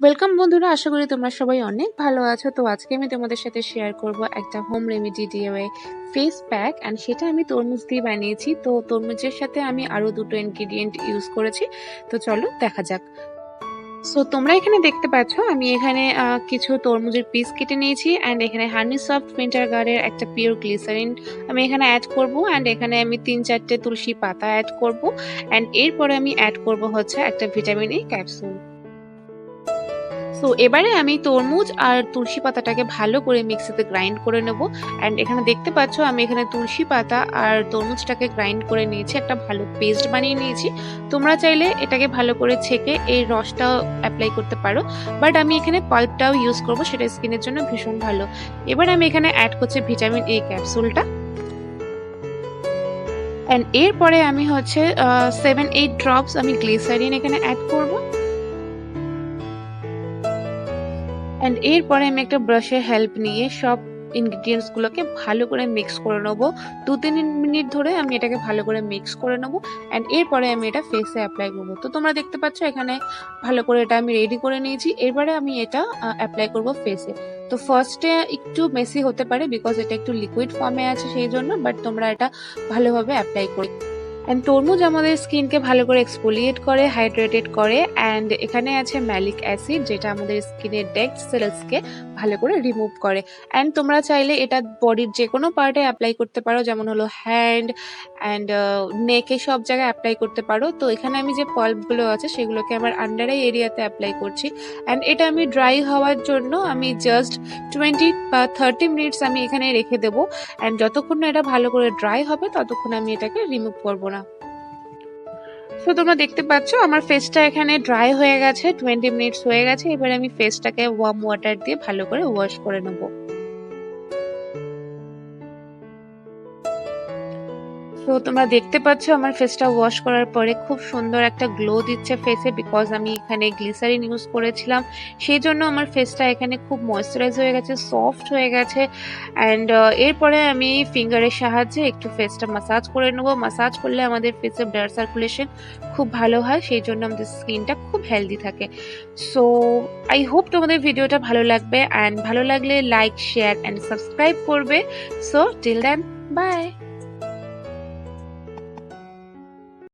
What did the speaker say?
Welcome বন্ধুরা, আশা করি তোমরা সবাই অনেক ভালো আছো। তো আজকে আমি তোমাদের সাথে শেয়ার করব একটা হোম রেমেডি ডিওয়ে ফেস প্যাক অ্যান্ড সেটা আমি তরমুজ দিয়ে বানিয়েছি। তো তরমুজের সাথে আমি আরও দুটো ইনগ্রিডিয়েন্ট ইউজ করেছি। তো চলো দেখা যাক। সো তোমরা এখানে দেখতে পাচ্ছ, আমি এখানে কিছু তরমুজের পিস কেটে নিয়েছি অ্যান্ড এখানে হানি সফট ফিন্টার গার্ডের একটা পিওর গ্লিসারিন আমি এখানে অ্যাড করব অ্যান্ড এখানে আমি তিন চারটে তুলসী পাতা অ্যাড করব অ্যান্ড এরপরে আমি অ্যাড করব হচ্ছে একটা ভিটামিন ই ক্যাপসুল সো এবারে আমি তরমুজ আর তুলসী পাতাটাকে ভালো করে মিক্সিতে গ্রাইন্ড করে নেব। অ্যান্ড এখানে দেখতে পাচ্ছ, আমি এখানে তুলসী পাতা আর তরমুজটাকে গ্রাইন্ড করে নিয়েছি, একটা ভালো পেস্ট বানিয়ে নিয়েছি। তোমরা চাইলে এটাকে ভালো করে ছেঁকে এই রসটাও অ্যাপ্লাই করতে পারো। বাট আমি এখানে পাল্পটাও ইউজ করব, সেটা স্কিনের জন্য ভীষণ ভালো। এবার আমি এখানে অ্যাড করছি ভিটামিন এ ক্যাপসুলটা অ্যান্ড এরপরে আমি হচ্ছে সেভেন এইট ড্রপস আমি গ্লিসারিন এখানে অ্যাড করব। অ্যান্ড এরপরে আমি একটা ব্রাশের হেল্প নিয়ে সব ইনগ্রিডিয়েন্টস গুলোকে ভালো করে মিক্স করে নেব। দু তিন মিনিট ধরে আমি এটাকে ভালো করে মিক্স করে নেব। অ্যান্ড এরপরে আমি এটা ফেসে অ্যাপ্লাই করব। তো তোমরা দেখতে পাচ্ছ এখানে ভালো করে এটা আমি রেডি করে নিয়েছি। এরপরে আমি এটা অ্যাপ্লাই করব ফেসে তো ফার্স্টে একটু মেসি হতে পারে বিকজ এটা একটু লিকুইড ফর্মে আছে সেই জন্য বাট তোমরা এটা ভালোভাবে অ্যাপ্লাই করে অ্যান্ড তরমুজ আমাদের স্কিনকে ভালো করে এক্সফোলিয়েট করে হাইড্রেটেড করে অ্যান্ড এখানে আছে ম্যালিক অ্যাসিড যেটা আমাদের স্কিনের ডেড সেলসকে ভালো করে রিমুভ করে। অ্যান্ড তোমরা চাইলে এটা বডির যে কোনো পার্টে অ্যাপ্লাই করতে পারো, যেমন হলো হ্যান্ড অ্যান্ড নেকে সব জায়গায় অ্যাপ্লাই করতে পারো। তো এখানে আমি যে পাল্পগুলো আছে সেগুলোকে আমার আন্ডার এরিয়াতে অ্যাপ্লাই করছি। অ্যান্ড এটা আমি ড্রাই হওয়ার জন্য আমি জাস্ট টোয়েন্টি বা থার্টি মিনিটস আমি এখানে রেখে দেবো। অ্যান্ড যতক্ষণ না এটা ভালো করে ড্রাই হবে, ততক্ষণ আমি এটাকে রিমুভ করব না। সো তোমরা দেখতে পাচ্ছ, আমার ফেসটা এখানে ড্রাই হয়ে গেছে টোয়েন্টি মিনিটস হয়ে গেছে, এবার আমি ফেসটাকে ওয়ার্ম ওয়াটার দিয়ে ভালো করে ওয়াশ করে নেব। তো তোমরা দেখতে পাচ্ছ, আমার ফেসটা ওয়াশ করার পরে খুব সুন্দর একটা গ্লো দিচ্ছে ফেসে বিকজ আমি এখানে গ্লিসারিন ইউজ করেছিলাম। সেই জন্য আমার ফেসটা এখানে খুব ময়েশ্চারাইজ হয়ে গেছে সফট হয়ে গেছে। অ্যান্ড এরপরে আমি ফিঙ্গারের সাহায্যে একটু ফেসটা মাসাজ করে নেব। মাসাজ করলে আমাদের ফেসে ব্লাড সার্কুলেশন খুব ভালো হয় সেই জন্য আমাদের স্কিনটা খুব হেলদি থাকে। সো আই হোপ তোমাদের ভিডিওটা ভালো লাগবে। অ্যান্ড ভালো লাগলে লাইক শেয়ার অ্যান্ড সাবস্ক্রাইব করবে। So till then bye